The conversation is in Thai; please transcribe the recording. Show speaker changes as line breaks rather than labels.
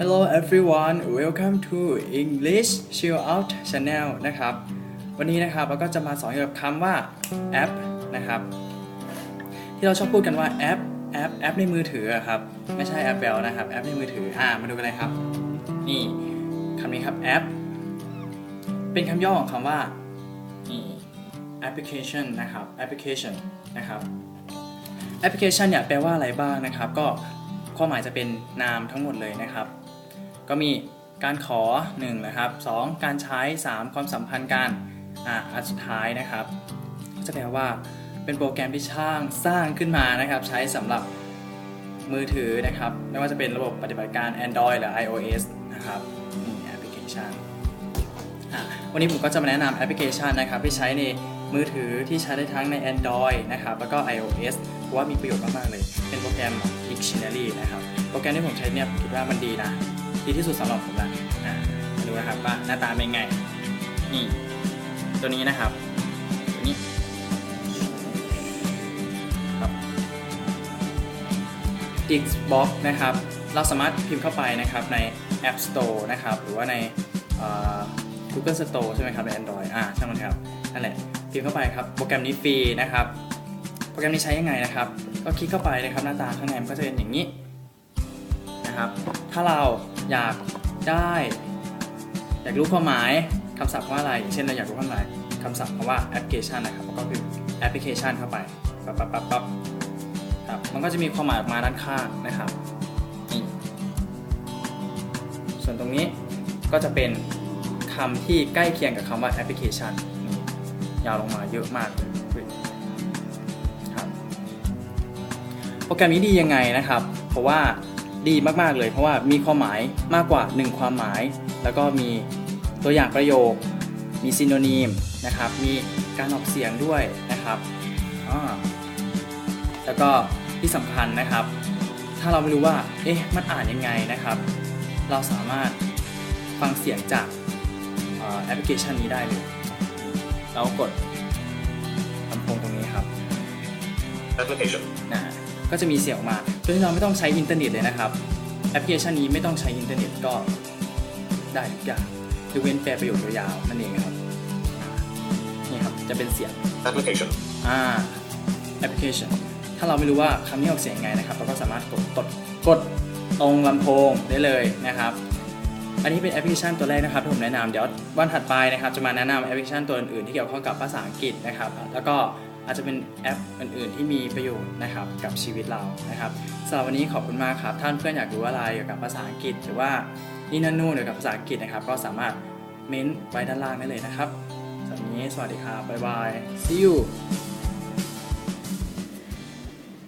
Hello everyone welcome to English Chill Out Channel นะครับ วันนี้นะครับเราก็จะมาสอนเกี่ยวกับคำว่าแอปนะครับ ที่เราชอบพูดกันว่าแอปแอปแอปในมือถือครับ ไม่ใช่แอปเบลนะครับ แอปในมือถือ อ่า มาดูกันเลยครับ นี่คำนี้ครับแอป เป็นคำย่อของคำว่านี่ application นะครับ application นะครับแอปพลิเคชันเนี่ยแปลว่าอะไรบ้างนะครับ ก็ความหมายจะเป็นนามทั้งหมดเลยนะครับ ก็มีการขอ1นะครับ2การใช้ 3 ความสัมพันธ์กันอ่าอันสุดท้ายนะครับก็จะแปลว่าเป็นโปรแกรมที่ช่างสร้างขึ้นมานะครับ ใช้สำหรับมือถือนะครับ ไม่ว่าจะเป็นระบบปฏิบัติการ Android หรือ iOS นะครับนี่แอปพลิเคชันอะวันนี้ผมก็จะมาแนะนำแอปพลิเคชันนะครับที่ใช้ในมือถือที่ใช้ได้ทั้งใน Android นะครับแล้วก็ iOS เพราะว่ามีประโยชน์มาก ๆ เลย เป็นโปรแกรม Dictionary นะครับ โปรแกรมที่ผมใช้เนี่ยผมคิดว่ามันดีนะ ดีที่สุดสำหรับผมละอะมาดูนะครับว่าหน้าตาเป็นไง นี่ ตัวนี้นะครับตัวนี้ครับ Xbox นะครับ เราสามารถพิมพ์เข้าไปนะครับใน App Store นะครับ หรือว่าใน Google Store ใช่ไหมครับใน Android อ่าใช่างมันครับนั่นแหละพิมพ์เข้าไปครับโปรแกรมนี้ฟรีนะครับ โปรแกรมนี้ใช้ยังไงนะครับ ก็คลิกเข้าไปนะครับหน้าตาข้างในมันก็จะเป็นอย่างนี้นะครับ ถ้าเรา อยากได้ อยากรู้ความหมายคำศัพท์ว่าอะไร เช่นเราอยากรู้ความหมายคำศัพท์คำว่าแอปพลิเคชันนะครับก็คือแอปพลิเคชันเข้าไปปั๊บปั๊บปั๊บปั๊บครับมันก็จะมีความหมายออกมาด้านข้างนะครับนี่ส่วนตรงนี้ก็จะเป็นคำที่ใกล้เคียงกับคำว่าแอปพลิเคชันนี่ยาวลงมาเยอะมากเลยครับโปรแกรมนี้ดียังไงนะครับ เพราะว่า ดีมากๆเลย เพราะว่ามีความหมายมากกว่า 1 ความหมาย แล้วก็มีตัวอย่างประโยค มีซินโนนีมนะครับ มีการออกเสียงด้วยนะครับอ่าแล้วก็ที่สำคัญนะครับ ถ้าเราไม่รู้ว่าเอ๊ะมันอ่านยังไงนะครับ เราสามารถฟังเสียงจากเอ่อแอปพลิเคชันนี้ได้เลยเรากดลำโพงตรงนี้ครับ
Application.
นะ ก็จะมีเสียงออกมาโดยที่เราไม่ต้องใช้อินเทอร์เน็ตเลยนะครับ แอปพลิเคชันนี้ไม่ต้องใช้อินเทอร์เน็ตก็ได้ทุกอย่างยกเว้นแปลประโยคยาวๆนั่นเองครับอ่านี่ครับจะเป็นเสียง
Application.
อ่าแอปพลิเคชันถ้าเราไม่รู้ว่าคำนี้ออกเสียงยังไงนะครับ เราก็สามารถกดกดกดตรงลำโพงได้เลยนะครับ อันนี้เป็นแอปพลิเคชันตัวแรกนะครับที่ผมแนะนำเดี๋ยววันถัดไปนะครับ จะมาแนะนำแอปพลิเคชันตัวอื่นๆที่เกี่ยวข้องกับภาษาอังกฤษนะครับ แล้วก็ อาจจะเป็นแอปอื่น ๆ ที่มีประโยชน์นะครับกับชีวิตเรานะครับสำหรับวันนี้ขอบคุณมากครับท่านเพื่อนอยากรู้อะไรเกี่ยวกับภาษาอังกฤษ หรือว่านี่นั่นนู่นเกี่ยวกับภาษาอังกฤษนะครับ ก็สามารถเม้นไว้ด้านล่างได้เลยนะครับสำหรับวันนี้สวัสดีครับบ๊ายบาย see you